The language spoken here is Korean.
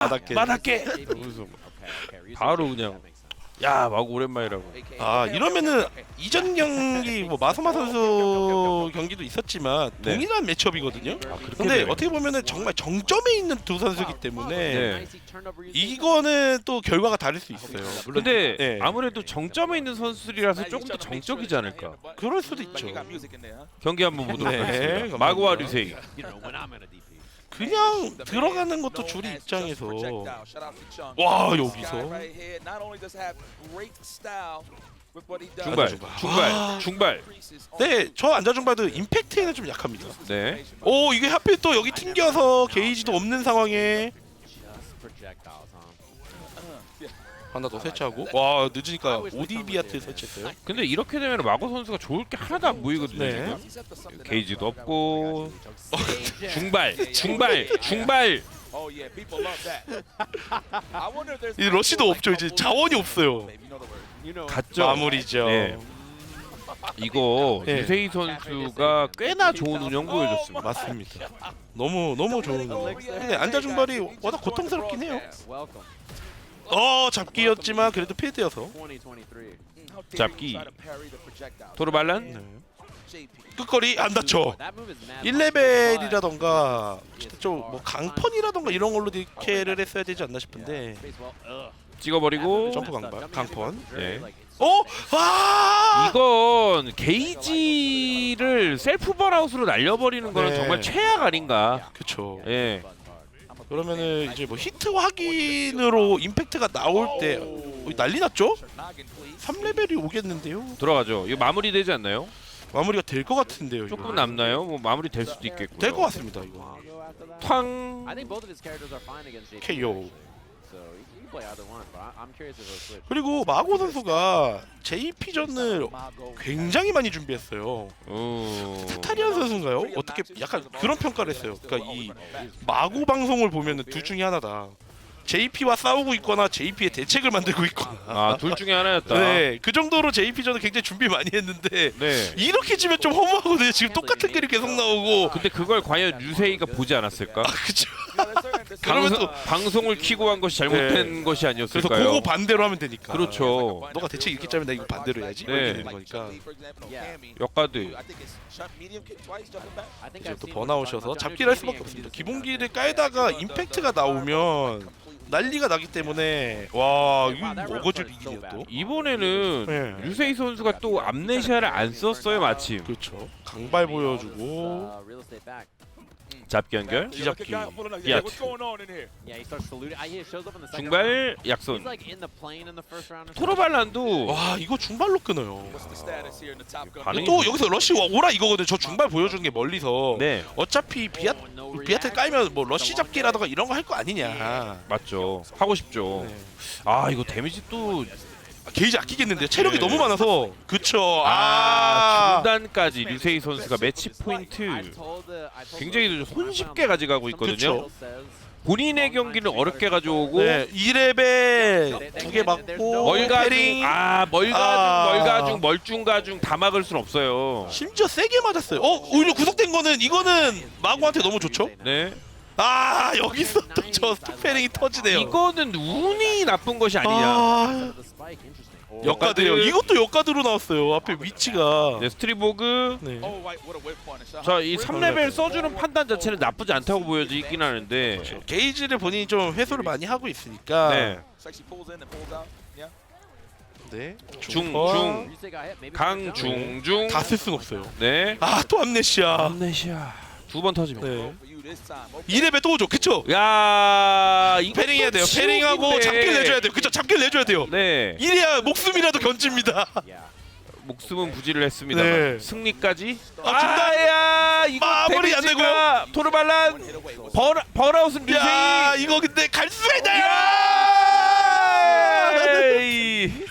만화계. 만화계. 그래서 바로 그냥 야 마구 오랜만이라고. 아 이러면은 이전 경기 뭐 마소마 선수 경기도 있었지만 네. 동일한 매치업이거든요. 아, 근데 되네요. 어떻게 보면은 정말 정점에 있는 두 선수기 때문에 네. 이거는 또 결과가 다를 수 있어요. 물론 근데 네. 아무래도 정점에 있는 선수들이라서 조금 더 정적이지 않을까. 그럴 수도 있죠. 경기 한번 보도록 네, 하겠습니다. 마구와 류세이. 그냥 들어가는 것도 줄이 입장에서 와 여기서 중발, 중발. 중발, 아. 중발. 네저 앉아중봐도 임팩트에는 좀 약합니다. 네. 오 이게 하필 또 여기 튕겨서 게이지도 없는 상황에 하나 더 설치하고 와 늦으니까 오디비아트 설치했어요. 근데 이렇게 되면 마고 선수가 좋을 게 하나도 안 보이거든요. 네. 지금. 게이지도 없고 중발, 중발, 중발. 이 러시도 없죠 이제 자원이 없어요. 갔죠. 마무리죠. 네. 이거 네. 유세희 선수가 꽤나 좋은 운영 보여줬습니다. 맞습니다. 너무 너무 좋은. 근데 앉아중발이 워낙 고통스럽긴 해요. 어 잡기였지만 그래도 필드여서 잡기. 토르발란 네. 끝거리 안 다쳐. 1레벨이라던가 좀뭐 강펀이라던가 이런 걸로 디케를 했어야 되지 않나 싶은데 찍어버리고 점프 강발 강펀. 네. 어? 아! 이건 게이지를 셀프 번아웃으로 날려버리는 거는 네. 정말 최악 아닌가. 그쵸. 예. 그러면은 이제 뭐 히트 확인으로 임팩트가 나올 때 어, 난리 났죠? 3레벨이 오겠는데요. 들어가죠. 이거 마무리되지 않나요? 마무리가 될 것 같은데요. 이거. 조금 남나요? 뭐 마무리 될 수도 있겠고. 될것 같습니다. 이거. 탕. KO. 그리고 마고 선수가 JP전을 굉장히 많이 준비했어요. 어. 스타리안 선수인가요? 어떻게 약간 그런 평가를 했어요. 그러니까 이 마고 방송을 보면은 둘 중에 하나다. JP와 싸우고 있거나 JP의 대책을 만들고 있거나. 아, 둘 중에 하나였다. 네, 그 정도로 JP전은 굉장히 준비 많이 했는데 네. 이렇게 지면 좀 허무하거든요. 지금 똑같은 글이 계속 나오고. 근데 그걸 과연 유세이가 보지 않았을까? 아, 그쵸. 그러면 또 방송을 키고 한 것이 잘못된 것이 그래서 아니었을까요? 그거 반대로 하면 되니까. 그렇죠. 너가 대책 이렇게 짜면 나 이거 반대로 해야지. 네. 이렇게 되는 거니까. 역가드. 이제 또 번아웃셔서 잡기를 할 수밖에 없습니다. 기본기를 깔다가 임팩트가 나오면 난리가 나기 때문에 와 이거 어거지 비기네요 또. 이번에는 네. 유세이 선수가 또 암네시아를 안 썼어요 마침. 그렇죠. 강발 보여주고 잡기 연결. 기잡기. 중발 약손. 토르발란도 와 이거 중발로 끊어요. 반응이 또 여기서 러시 와- 오라 이거거든. 저 중발 보여주는 게 멀리서. 네 어차피 비아 비아트 깔면 뭐 러시 잡기라던가 이런 거 할 거 아니냐. 맞죠. 하고 싶죠. 네. 아 이거 데미지 또 아, 게이지 아끼겠는데 체력이 네. 너무 많아서. 그쵸. 아, 아. 중단까지 류세이 선수가 매치 포인트 굉장히 손쉽게 가져가고 있거든요. 본인의 경기는 어렵게 가져오고 네, 2레벨 두개 맞고 멀가중 아 멀가중 아. 멀가중 멀중가중 다 막을 순 없어요. 심지어 세게 맞았어요. 어, 오히려 구속된 거는 이거는 마구한테 너무 좋죠? 네. 아, 여기서 또 저 스패링이 터지네요. 이거는 운이 나쁜 것이 아니냐. 아, 역가드요. 이것도 역가드로 나왔어요. 앞에 위치가. 네, 스트리보그 네. 자, 이 3레벨 써주는 판단 자체는 나쁘지 않다고 보여지긴 하는데 게이지를 본인이 좀 회수를 많이 하고 있으니까. 네. 네. 중. 중, 강, 중, 중. 다쓸 순 없어요. 네. 아, 또 암네시아. 암네시아. 두 번 터지면. 네. 2레벨 또 오죠. 그쵸? 야, 이거 패링 해야 또 돼요. 패링하고. 잡기를 내줘야 돼요. 그쵸? 잡기를 내줘야 돼요. 네. 이래야 목숨이라도 건집니다. 목숨은 부지를 했습니다. 네. 승리까지. 아! 아야, 이거 마무리 안 데미지가 토르발란 번 버라웃은 야, 류세이. 이거 근데 갈 수가 있나요? 에이.